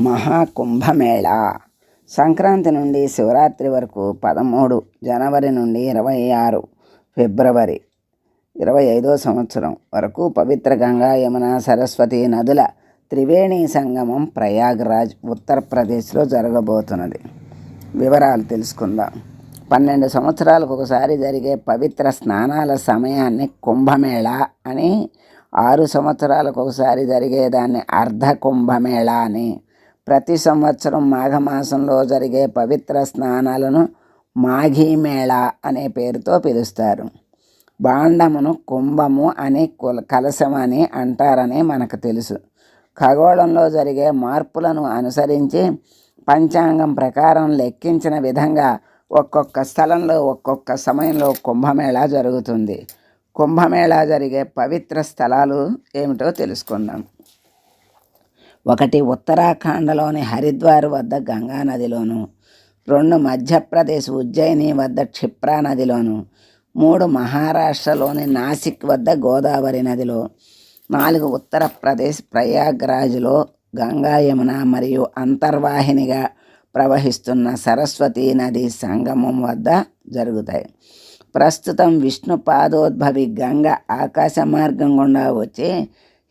మహాకుంభమేళ. సంక్రాంతి నుండి శివరాత్రి వరకు పదమూడు జనవరి నుండి ఇరవై ఆరు ఫిబ్రవరి ఇరవై ఐదో సంవత్సరం వరకు పవిత్ర గంగా యమున సరస్వతి నదుల త్రివేణి సంగమం ప్రయాగ్రాజ్ ఉత్తరప్రదేశ్లో జరగబోతున్నది. వివరాలు తెలుసుకుందాం. పన్నెండు సంవత్సరాలకు ఒకసారి జరిగే పవిత్ర స్నానాల సమయాన్ని కుంభమేళ అని ఆరు సంవత్సరాలకు ఒకసారి జరిగేదాన్ని అర్ధ కుంభమేళ అని ప్రతి సంవత్సరం మాఘమాసంలో జరిగే పవిత్ర స్నానాలను మాఘీమేళ అనే పేరుతో పిలుస్తారు. బాండమును కుంభము అని కుల కలశం అని అంటారని మనకు తెలుసు. ఖగోళంలో జరిగే మార్పులను అనుసరించి పంచాంగం ప్రకారం లెక్కించిన విధంగా ఒక్కొక్క స్థలంలో ఒక్కొక్క సమయంలో కుంభమేళా జరుగుతుంది. కుంభమేళా జరిగే పవిత్ర స్థలాలు ఏమిటో తెలుసుకుందాం. ఒకటి ఉత్తరాఖండ్లోని హరిద్వార్ వద్ద గంగా నదిలోను రెండు మధ్యప్రదేశ్ ఉజ్జయిని వద్ద క్షిప్రా నదిలోను మూడు మహారాష్ట్రలోని నాసిక్ వద్ద గోదావరి నదిలో నాలుగు ఉత్తరప్రదేశ్ ప్రయాగ్రాజ్లో గంగా యమున మరియు అంతర్వాహినిగా ప్రవహిస్తున్న సరస్వతీ నది సంగమం వద్ద జరుగుతాయి. ప్రస్తుతం విష్ణు పాదోద్భవి గంగ ఆకాశ మార్గం గుండా వచ్చి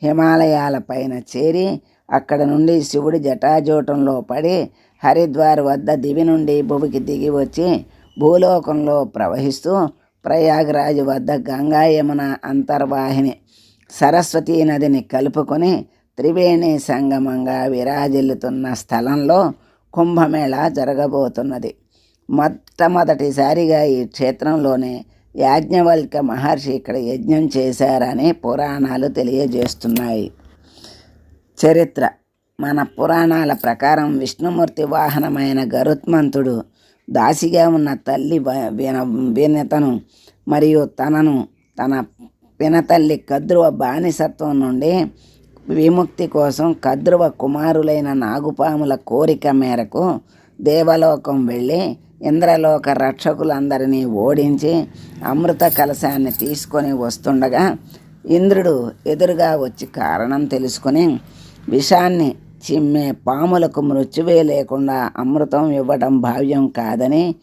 హిమాలయాల పైన చేరి అక్కడ నుండి శివుడి జటాజూటంలో పడి హరిద్వార్ వద్ద దివి నుండి భూమికి దిగి వచ్చి భూలోకంలో ప్రవహిస్తూ ప్రయాగ్రాజ్ వద్ద గంగా యమున అంతర్వాహిని సరస్వతీ నదిని కలుపుకొని త్రివేణి సంగమంగా విరాజిల్లుతున్న స్థలంలో కుంభమేళ జరగబోతున్నది. మొట్టమొదటిసారిగా ఈ క్షేత్రంలోనే యాజ్ఞవల్క మహర్షి ఇక్కడ యజ్ఞం చేశారని పురాణాలు తెలియజేస్తున్నాయి. చరిత్ర. మన పురాణాల ప్రకారం విష్ణుమూర్తి వాహనమైన గరుత్మంతుడు దాసిగా ఉన్న తల్లి వినతను మరియు తనను తన పినతల్లి కద్రువ బానిసత్వం నుండి విముక్తి కోసం కద్రువ కుమారులైన నాగుపాముల కోరిక మేరకు దేవలోకం వెళ్ళి ఇంద్రలోక రక్షకులందరినీ ఓడించి అమృత కలశాన్ని తీసుకొని వస్తుండగా ఇంద్రుడు ఎదురుగా వచ్చి కారణం తెలుసుకొని విషాన్ని చిమ్మే పాములకు మృత్యువే లేకుండా అమృతం ఇవ్వడం భావ్యం కాదని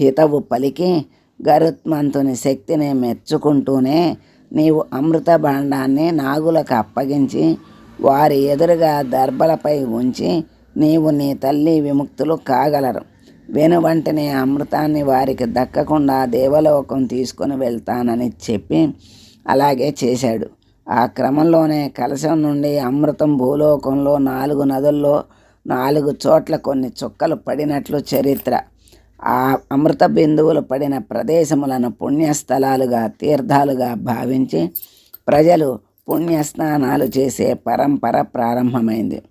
హితవు పలికి గరుత్మంతుని శక్తిని మెచ్చుకుంటూనే నీవు అమృత భాండాన్ని నాగులకు అప్పగించి వారి ఎదురుగా దర్భలపై ఉంచి నీవు నీ తల్లి విముక్తులు కాగలరు. వెను అమృతాన్ని వారికి దక్కకుండా దేవలోకం తీసుకుని వెళ్తానని చెప్పి అలాగే చేశాడు. ఆ క్రమంలోనే కలశం నుండి అమృతం భూలోకంలో నాలుగు నదుల్లో నాలుగు చోట్ల కొన్ని చుక్కలు పడినట్లు చరిత్ర. ఆ అమృత బిందువులు పడిన ప్రదేశములను పుణ్యస్థలాలుగా తీర్థాలుగా భావించి ప్రజలు పుణ్యస్నానాలు చేసే పరంపర ప్రారంభమైంది.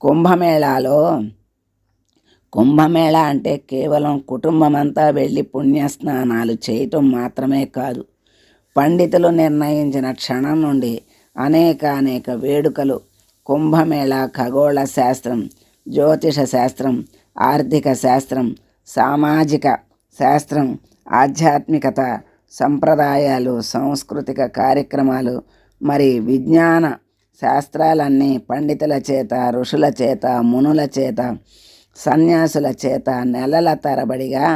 కుంభమేళాలో కుంభమేళ అంటే కేవలం కుటుంబం అంతా వెళ్ళి పుణ్యస్నానాలు చేయటం మాత్రమే కాదు పండితులు నిర్ణయించిన క్షణం నుండి అనేక అనేక వేడుకలు కుంభమేళ ఖగోళ శాస్త్రం జ్యోతిష శాస్త్రం ఆర్థిక శాస్త్రం సామాజిక శాస్త్రం ఆధ్యాత్మికత సంప్రదాయాలు సాంస్కృతిక కార్యక్రమాలు మరి విజ్ఞాన శాస్త్రాలన్నీ పండితుల చేత ఋషుల చేత మునుల చేత సన్యాసుల చేత నెలల తరబడిగా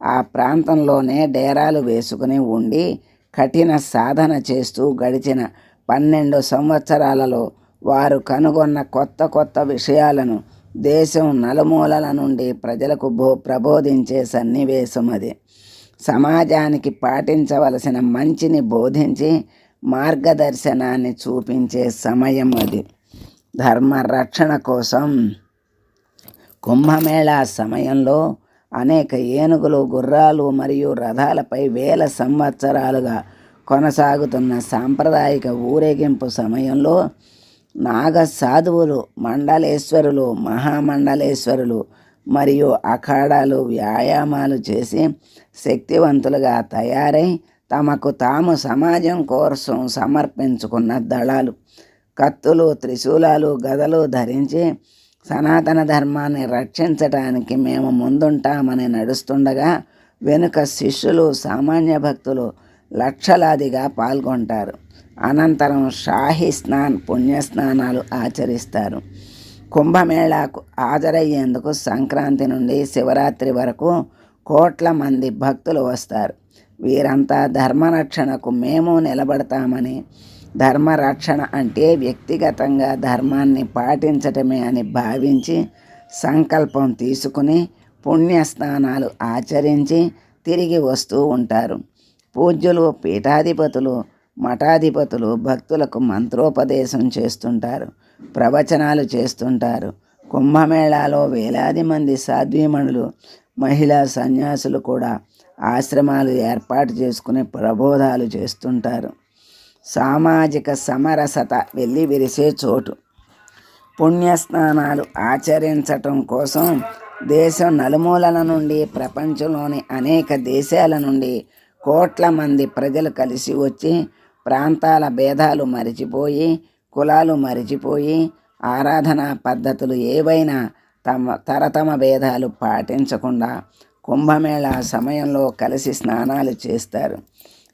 ఆ ప్రాంతంలోనే డేరాలు వేసుకుని ఉండి కఠిన సాధన చేస్తూ గడిచిన పన్నెండు సంవత్సరాలలో వారు కనుగొన్న కొత్త కొత్త విషయాలను దేశం నలుమూలల నుండి ప్రజలకు బో ప్రబోధించే సన్నివేశం అది. సమాజానికి పాటించవలసిన మంచిని బోధించి మార్గదర్శనాన్ని చూపించే సమయం అది. ధర్మ రక్షణ కోసం కుంభమేళా సమయంలో అనేక ఏనుగులు గుర్రాలు మరియు రథాలపై వేల సంవత్సరాలుగా కొనసాగుతున్న సాంప్రదాయిక ఊరేగింపు సమయంలో నాగ సాధువులు మండలేశ్వరులు మహామండలేశ్వరులు మరియు అఖాడాలు వ్యాయామాలు చేసి శక్తివంతులుగా తయారై తమకు తాము సమాజం కోసం సమర్పించుకున్న దళాలు కత్తులు త్రిశూలాలు గదలు ధరించి సనాతన ధర్మాన్ని రక్షించటానికి మేము ముందుంటామని నడుస్తుండగా వెనుక శిష్యులు సామాన్య భక్తులు లక్షలాదిగా పాల్గొంటారు. అనంతరం షాహి స్నాన్ పుణ్యస్నానాలు ఆచరిస్తారు. కుంభమేళాకు హాజరయ్యేందుకు సంక్రాంతి నుండి శివరాత్రి వరకు కోట్ల మంది భక్తులు వస్తారు. వీరంతా ధర్మరక్షణకు మేము నిలబడతామని ధర్మరక్షణ అంటే వ్యక్తిగతంగా ధర్మాన్ని పాటించటమే అని భావించి సంకల్పం తీసుకుని పుణ్యస్నానాలు ఆచరించి తిరిగి వస్తూ ఉంటారు. పూజ్యులు పీఠాధిపతులు మఠాధిపతులు భక్తులకు మంత్రోపదేశం చేస్తుంటారు ప్రవచనాలు చేస్తుంటారు. కుంభమేళాలో వేలాది మంది సాధ్వీమణులు మహిళా సన్యాసులు కూడా ఆశ్రమాలు ఏర్పాటు చేసుకుని ప్రబోధాలు చేస్తుంటారు. సామాజిక సమరసత వెళ్ళి విరిసే చోటు. పుణ్యస్నానాలు ఆచరించటం కోసం దేశం నలుమూలల నుండి ప్రపంచంలోని అనేక దేశాల నుండి కోట్ల మంది ప్రజలు కలిసి వచ్చి ప్రాంతాల భేదాలు మరిచిపోయి కులాలు మరిచిపోయి ఆరాధనా పద్ధతులు ఏవైనా తమ తరతమ భేదాలు పాటించకుండా కుంభమేళా సమయంలో కలిసి స్నానాలు చేస్తారు.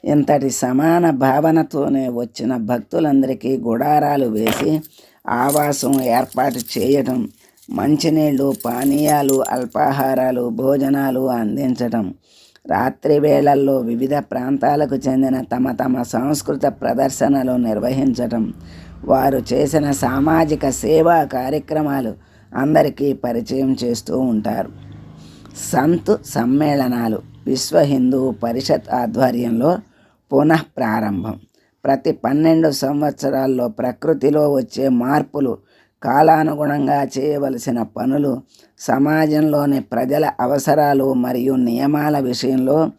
ఇంతటి సమాన భావనతోనే వచ్చిన భక్తులందరికీ గుడారాలు వేసి ఆవాసం ఏర్పాటు చేయటం మంచినీళ్ళు పానీయాలు అల్పాహారాలు భోజనాలు అందించటం రాత్రి వేళల్లో వివిధ ప్రాంతాలకు చెందిన తమ తమ సంస్కృత ప్రదర్శనలు నిర్వహించటం వారు చేసిన సామాజిక సేవా కార్యక్రమాలు అందరికీ పరిచయం చేస్తూ ఉంటారు. సంత్ సమ్మేళనాలు విశ్వ హిందూ పరిషత్ ఆధ్వర్యంలో పునః ప్రారంభం ప్రతి పన్నెండు సంవత్సరాల్లో ప్రకృతిలో వచ్చే మార్పులు కాలానుగుణంగా చేయవలసిన పనులు సమాజంలోని ప్రజల అవసరాలు మరియు నియమాల విషయంలో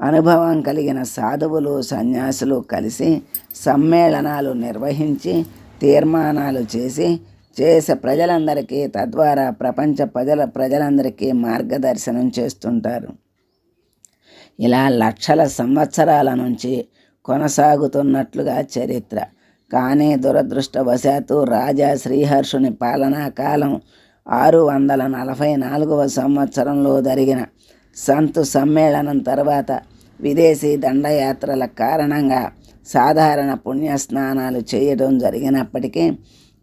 అనుభవం కలిగిన సాధువులు సన్యాసులు కలిసి సమ్మేళనాలు నిర్వహించి తీర్మానాలు చేసి చేసే ప్రజలందరికీ తద్వారా ప్రపంచ ప్రజల ప్రజలందరికీ మార్గదర్శనం చేస్తుంటారు. ఇలా లక్షల సంవత్సరాల నుంచి కొనసాగుతున్నట్లుగా చరిత్ర. కానీ దురదృష్టవశాత్తు రాజా శ్రీహర్షుని పాలనా కాలం ఆరు వందల నలభై నాలుగవ సంవత్సరంలో జరిగిన సంతు సమ్మేళనం తర్వాత విదేశీ దండయాత్రల కారణంగా సాధారణ పుణ్యస్నానాలు చేయడం జరిగినప్పటికీ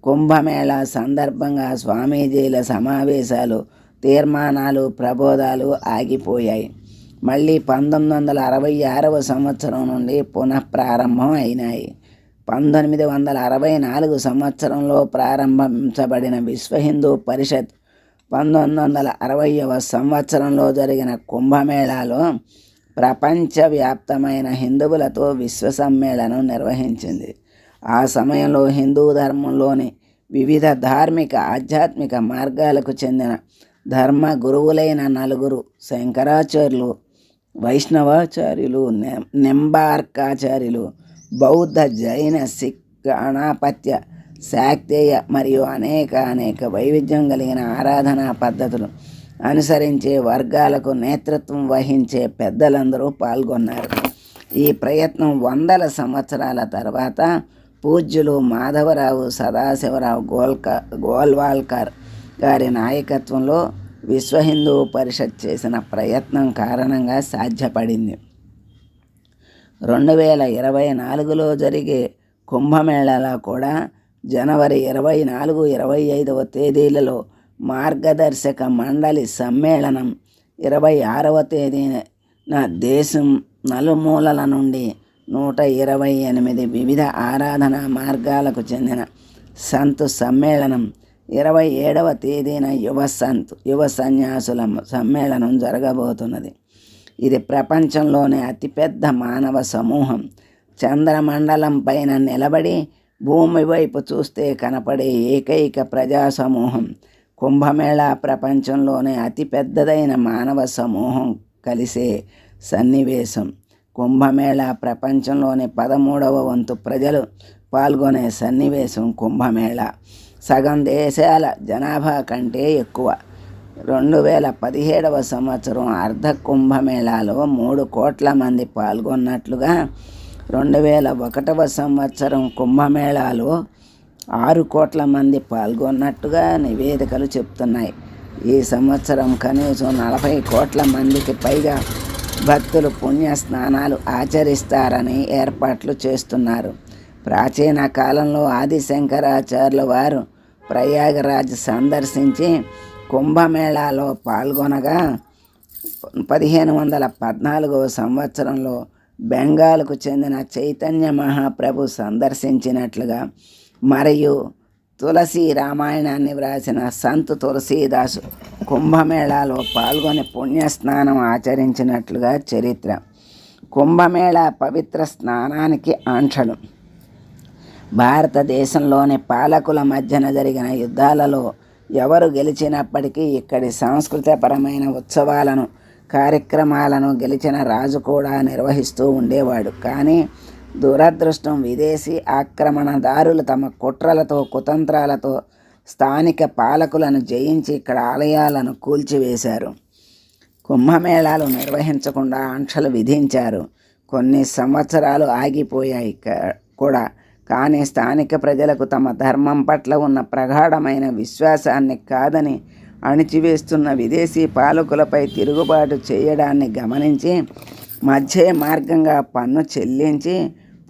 కుంభమేళా సందర్భంగా స్వామీజీల సమావేశాలు తీర్మానాలు ప్రబోధాలు ఆగిపోయాయి. మళ్ళీ పంతొమ్మిది వందల అరవై ఆరవ సంవత్సరం నుండి పునఃప్రారంభం అయినాయి. పంతొమ్మిది వందల అరవై నాలుగు సంవత్సరంలో ప్రారంభించబడిన విశ్వ హిందూ పరిషత్ పంతొమ్మిది వందల అరవైవ సంవత్సరంలో జరిగిన కుంభమేళాలో ప్రపంచవ్యాప్తమైన హిందువులతో విశ్వ సమ్మేళనం నిర్వహించింది. ఆ సమయంలో హిందూ ధర్మంలోని వివిధ ధార్మిక ఆధ్యాత్మిక మార్గాలకు చెందిన ధర్మ గురువులైన నలుగురు శంకరాచార్యులు వైష్ణవాచార్యులు నింబార్కాచార్యులు బౌద్ధ జైన సిక్ గణాపత్య శాక్తేయ మరియు అనేక అనేక వైవిధ్యం కలిగిన ఆరాధనా పద్ధతులు అనుసరించే వర్గాలకు నేతృత్వం వహించే పెద్దలందరూ పాల్గొన్నారు. ఈ ప్రయత్నం వందల సంవత్సరాల తర్వాత పూజ్యులు మాధవరావు సదాశివరావు గోల్క గోల్వాల్కర్ గారి నాయకత్వంలో విశ్వ హిందూ పరిషత్ చేసిన ప్రయత్నం కారణంగా సాధ్యపడింది. రెండు వేల ఇరవై నాలుగులో జరిగే కుంభమేళాలో కూడా జనవరి ఇరవై నాలుగు ఇరవై ఐదవ తేదీలలో మార్గదర్శక మండలి సమ్మేళనం. ఇరవై ఆరవ తేదీన దేశం నలుమూలల నుండి నూట ఇరవై ఎనిమిది వివిధ ఆరాధనా మార్గాలకు చెందిన సంత్ సమ్మేళనం. ఇరవై ఏడవ తేదీన యువ సంత్ యువ సన్యాసుల సమ్మేళనం జరగబోతున్నది. ఇది ప్రపంచంలోనే అతిపెద్ద మానవ సమూహం. చంద్రమండలం పైన నిలబడి భూమి వైపు చూస్తే కనపడే ఏకైక ప్రజా సమూహం కుంభమేళా ప్రపంచంలోనే అతిపెద్దదైన మానవ సమూహం కలిసే సన్నివేశం. కుంభమేళా ప్రపంచంలోని పదమూడవ వంతు ప్రజలు పాల్గొనే సన్నివేశం కుంభమేళా. సగం దేశాల జనాభా కంటే ఎక్కువ. రెండు వేల పదిహేడవ సంవత్సరం అర్ధ కుంభమేళాలో మూడు కోట్ల మంది పాల్గొన్నట్లుగా రెండు వేల ఒకటవ సంవత్సరం కుంభమేళాలో ఆరు కోట్ల మంది పాల్గొన్నట్టుగా నివేదికలు చెప్తున్నాయి. ఈ సంవత్సరం కనీసం నలభై కోట్ల మందికి పైగా భక్తులు పుణ్య స్నానాలు ఆచరిస్తారని ఏర్పాట్లు చేస్తున్నారు. ప్రాచీన కాలంలో ఆదిశంకరాచార్యుల వారు ప్రయాగరాజ్ సందర్శించి కుంభమేళాలో పాల్గొనగా పదిహేను వందల పద్నాలుగవ సంవత్సరంలో బెంగాల్కు చెందిన చైతన్య మహాప్రభు సందర్శించినట్లుగా మరియు తులసి రామాయణాన్ని వ్రాసిన సంత్ తులసీదాసు కుంభమేళాలో పాల్గొని పుణ్యస్నానం ఆచరించినట్లుగా చరిత్ర. కుంభమేళా పవిత్ర స్నానానికి ఆంక్షలు. భారతదేశంలోని పాలకుల మధ్యన జరిగిన యుద్ధాలలో ఎవరు గెలిచినప్పటికీ ఇక్కడి సాంస్కృతికపరమైన ఉత్సవాలను కార్యక్రమాలను గెలిచిన రాజు కూడా నిర్వహిస్తూ ఉండేవాడు. కానీ దురదృష్టం విదేశీ ఆక్రమణదారులు తమ కుట్రలతో కుతంత్రాలతో స్థానిక పాలకులను జయించి ఇక్కడ ఆలయాలను కూల్చివేశారు. కుంభమేళాలు నిర్వహించకుండా ఆంక్షలు విధించారు. కొన్ని సంవత్సరాలు ఆగిపోయాయి కూడా. కానీ స్థానిక ప్రజలకు తమ ధర్మం పట్ల ఉన్న ప్రగాఢమైన విశ్వాసాన్ని కాదని అణిచివేస్తున్న విదేశీ పాలకులపై తిరుగుబాటు చేయడాన్ని గమనించి మధ్య మార్గంగా పన్ను చెల్లించి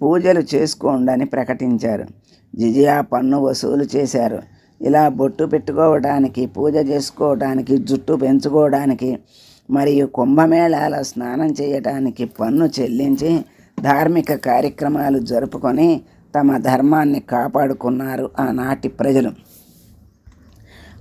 పూజలు చేసుకోండని ప్రకటించారు. జిజియా పన్ను వసూలు చేశారు. ఇలా బొట్టు పెట్టుకోవడానికి పూజ చేసుకోవడానికి జుట్టు పెంచుకోవడానికి మరియు కుంభమేళాల స్నానం చేయడానికి పన్ను చెల్లించి ధార్మిక కార్యక్రమాలు జరుపుకొని తమ ధర్మాన్ని కాపాడుకున్నారు ఆనాటి ప్రజలు.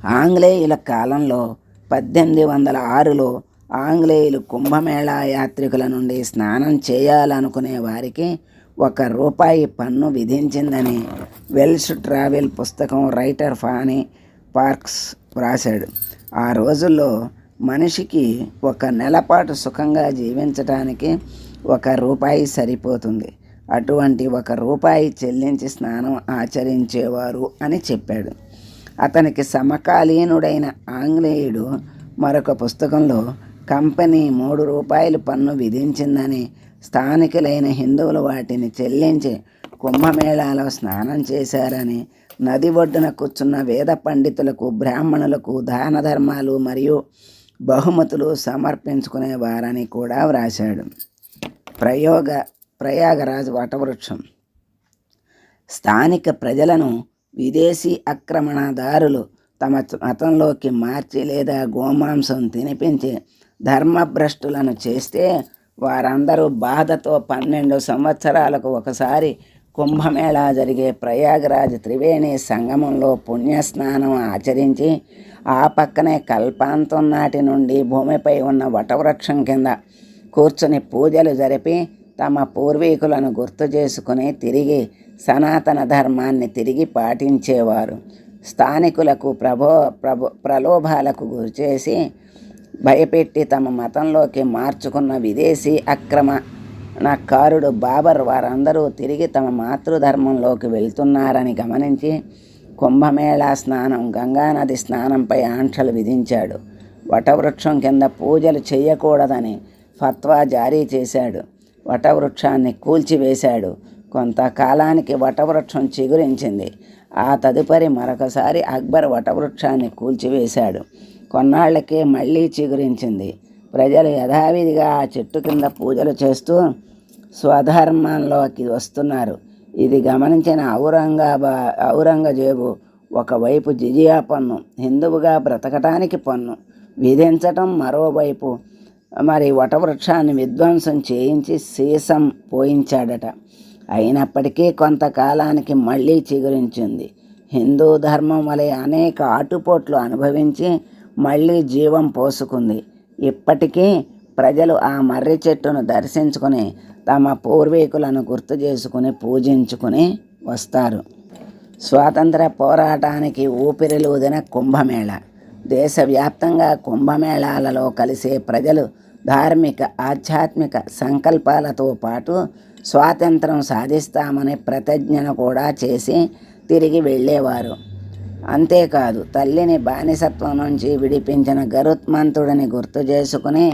ఆంగ్లేయుల కాలంలో పద్దెనిమిది వందల ఆరులో ఆంగ్లేయులు కుంభమేళా యాత్రికుల నుండి స్నానం చేయాలనుకునే వారికి ఒక రూపాయి పన్ను విధించిందని వెల్స్ ట్రావెల్ పుస్తకం రైటర్ ఫానీ పార్క్స్ వ్రాశాడు. ఆ రోజుల్లో మనిషికి ఒక నెలపాటు సుఖంగా జీవించటానికి ఒక రూపాయి సరిపోతుంది. అటువంటి ఒక రూపాయి చెల్లించి స్నానం ఆచరించేవారు అని చెప్పాడు. అతనికి సమకాలీనుడైన ఆంగ్లేయుడు మరొక పుస్తకంలో కంపెనీ మూడు రూపాయలు పన్ను విధించిందని స్థానికులైన హిందువులు వాటిని చెల్లించి కుంభమేళాలో స్నానం చేశారని నది ఒడ్డున కూర్చున్న వేద పండితులకు బ్రాహ్మణులకు దాన ధర్మాలు మరియు బహుమతులు సమర్పించుకునేవారని కూడా వ్రాశాడు. ప్రయోగ ప్రయాగరాజ్ వటవృక్షం. స్థానిక ప్రజలను విదేశీ ఆక్రమణదారులు తమ మతంలోకి మార్చి లేదా గోమాంసం తినిపించి ధర్మభ్రష్టులను చేస్తే వారందరూ బాధతో పన్నెండు సంవత్సరాలకు ఒకసారి కుంభమేళా జరిగే ప్రయాగరాజ్ త్రివేణి సంగమంలో పుణ్యస్నానం ఆచరించి ఆ పక్కనే కల్పాంతం నాటి నుండి భూమిపై ఉన్న వటవృక్షం కింద కూర్చుని పూజలు జరిపి తమ పూర్వీకులను గుర్తు చేసుకుని తిరిగి సనాతన ధర్మాన్ని తిరిగి పాటించేవారు. స్థానికులకు ప్రభో ప్రభో ప్రలోభాలకు గురిచేసి భయపెట్టి తమ మతంలోకి మార్చుకున్న విదేశీ అక్రమణకారుడు బాబర్ వారందరూ తిరిగి తమ మాతృధర్మంలోకి వెళ్తున్నారని గమనించి కుంభమేళా స్నానం గంగానది స్నానంపై ఆంక్షలు విధించాడు. వటవృక్షం కింద పూజలు చేయకూడదని ఫత్వా జారీ చేశాడు. వటవృక్షాన్ని కూల్చివేశాడు. కొంతకాలానికి వటవృక్షం చిగురించింది. ఆ తదుపరి మరొకసారి అక్బర్ వటవృక్షాన్ని కూల్చివేశాడు. కొన్నాళ్ళకే మళ్ళీ చిగురించింది. ప్రజలు యథావిధిగా ఆ చెట్టు కింద పూజలు చేస్తూ స్వధర్మంలోకి వస్తున్నారు. ఇది గమనించిన ఔరంగాబా ఔరంగజేబు ఒకవైపు జిజియా పన్ను హిందువుగా బ్రతకటానికి పన్ను. విధించటం మరోవైపు మరి వటవృక్షాన్ని విధ్వంసం చేయించి సీసం పోయించాడట. అయినప్పటికీ కొంతకాలానికి మళ్ళీ చిగురించింది. హిందూ ధర్మం వలె అనేక ఆటుపోట్లు అనుభవించి మళ్ళీ జీవం పోసుకుంది. ఇప్పటికీ ప్రజలు ఆ మర్రి చెట్టును దర్శించుకుని తమ పూర్వీకులను గుర్తు చేసుకుని పూజించుకుని వస్తారు. స్వాతంత్ర పోరాటానికి ఊపిరిలూదిన కుంభమేళ. దేశవ్యాప్తంగా కుంభమేళాలలో కలిసే ప్రజలు ధార్మిక ఆధ్యాత్మిక సంకల్పాలతో పాటు స్వాతంత్రం సాధిస్తామనే ప్రతిజ్ఞను కూడా చేసి తిరిగి వెళ్ళేవారు. అంతేకాదు తల్లిని బానిసత్వం నుంచి విడిపించిన గరుత్మంతుడిని గుర్తు చేసుకుని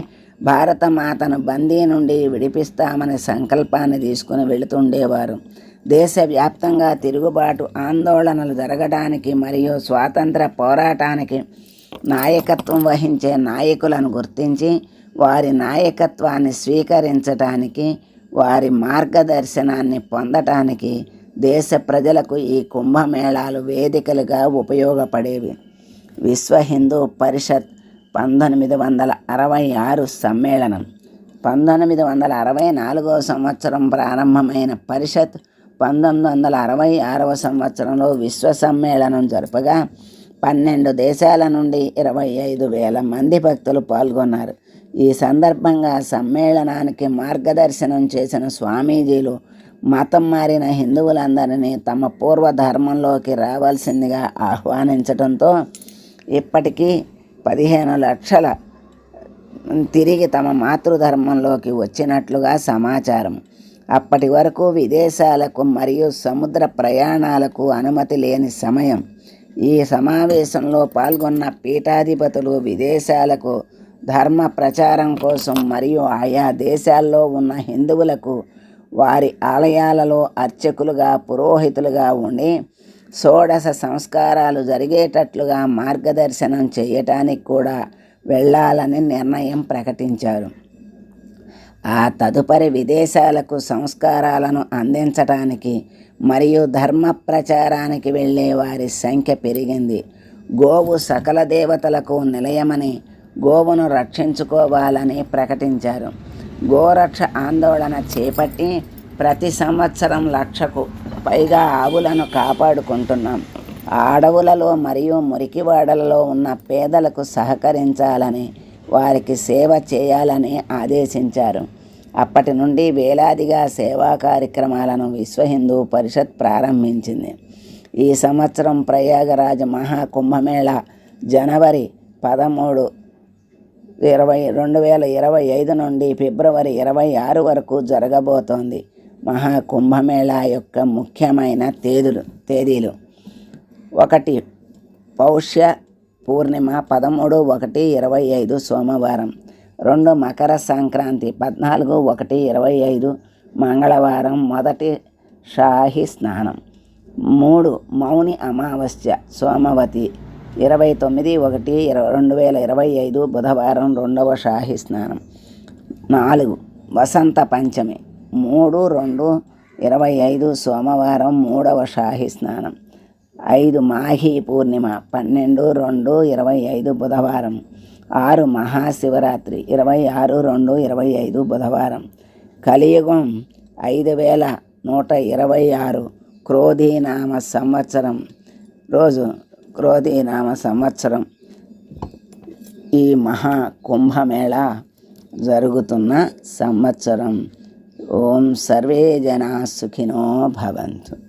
భారతమాతను బందీ నుండి విడిపిస్తామనే సంకల్పాన్ని తీసుకుని వెళుతుండేవారు. దేశవ్యాప్తంగా తిరుగుబాటు ఆందోళనలు జరగడానికి మరియు స్వాతంత్ర పోరాటానికి నాయకత్వం వహించే నాయకులను గుర్తించి వారి నాయకత్వాన్ని స్వీకరించటానికి వారి మార్గదర్శనాన్ని పొందటానికి దేశ ప్రజలకు ఈ కుంభమేళాలు వేదికలుగా ఉపయోగపడేవి. విశ్వ హిందూ పరిషత్ పంతొమ్మిది వందల అరవై ఆరు సమ్మేళనం. పంతొమ్మిది వందల అరవై నాలుగవ సంవత్సరం ప్రారంభమైన పరిషత్ పంతొమ్మిది వందల అరవై ఆరవ సంవత్సరంలో విశ్వ సమ్మేళనం జరపగా పన్నెండు దేశాల నుండి ఇరవై ఐదు వేల మంది భక్తులు పాల్గొన్నారు. ఈ సందర్భంగా సమ్మేళనానికి మార్గదర్శనం చేసిన స్వామీజీలు మతం మారిన హిందువులందరినీ తమ పూర్వ ధర్మంలోకి రావాల్సిందిగా ఆహ్వానించడంతో ఇప్పటికీ పదిహేను లక్షల తిరిగి తమ మాతృధర్మంలోకి వచ్చినట్లుగా సమాచారం. అప్పటి వరకు విదేశాలకు మరియు సముద్ర ప్రయాణాలకు అనుమతి లేని సమయం. ఈ సమావేశంలో పాల్గొన్న పీఠాధిపతులు విదేశాలకు ధర్మ ప్రచారం కోసం మరియు ఆయా దేశాల్లో ఉన్న హిందువులకు వారి ఆలయాలలో అర్చకులుగా పురోహితులుగా ఉండి షోడశ సంస్కారాలు జరిగేటట్లుగా మార్గదర్శనం చేయటానికి కూడా వెళ్ళాలని నిర్ణయం ప్రకటించారు. ఆ తదుపరి విదేశాలకు సంస్కారాలను అందించటానికి మరియు ధర్మ ప్రచారానికి వెళ్ళే వారి సంఖ్య పెరిగింది. గోవు సకల దేవతలకు నిలయమని గోవును రక్షించుకోవాలని ప్రకటించారు. గోరక్ష ఆందోళన చేపట్టి ప్రతి సంవత్సరం లక్షకు పైగా ఆవులను కాపాడుకుంటున్నాం. ఆ అడవులలో మరియు మురికివాడలలో ఉన్న పేదలకు సహకరించాలని వారికి సేవ చేయాలని ఆదేశించారు. అప్పటి నుండి వేలాదిగా సేవా కార్యక్రమాలను విశ్వ హిందూ పరిషత్ ప్రారంభించింది. ఈ సంవత్సరం ప్రయాగరాజ్ మహాకుంభమేళ జనవరి పదమూడు ఇరవై రెండు వేల ఇరవై ఐదు నుండి ఫిబ్రవరి ఇరవై ఆరు వరకు జరగబోతోంది మహాకుంభమేళా యొక్క ముఖ్యమైన తేదీలు తేదీలు. ఒకటి పౌష్య పూర్ణిమ పదమూడు ఒకటి ఇరవై ఐదు సోమవారం. రెండు మకర సంక్రాంతి పద్నాలుగు ఒకటి ఇరవై ఐదు మంగళవారం మొదటి షాహి స్నానం. మూడు మౌని అమావాస్య సోమవతి. ఇరవై తొమ్మిది ఒకటి ఇరవై రెండు వేల ఇరవై ఐదు బుధవారం రెండవ షాహి స్నానం. నాలుగు వసంత పంచమి. మూడు రెండు ఇరవై ఐదు సోమవారం మూడవ షాహి స్నానం. ఐదు మాఘీ పూర్ణిమ. పన్నెండు రెండు ఇరవై ఐదు బుధవారం. ఆరు మహాశివరాత్రి. ఇరవై ఆరు రెండు ఇరవై ఐదు బుధవారం. కలియుగం ఐదు వేల నూట ఇరవై ఆరు క్రోధీనామ సంవత్సరం. రోజు క్రోధీనామ సంవత్సరం. ఈ మహా కుంభమేళ జరుగుతున్న సంవత్సరం. ఓం సర్వే జనా సుఖినో భవంతు.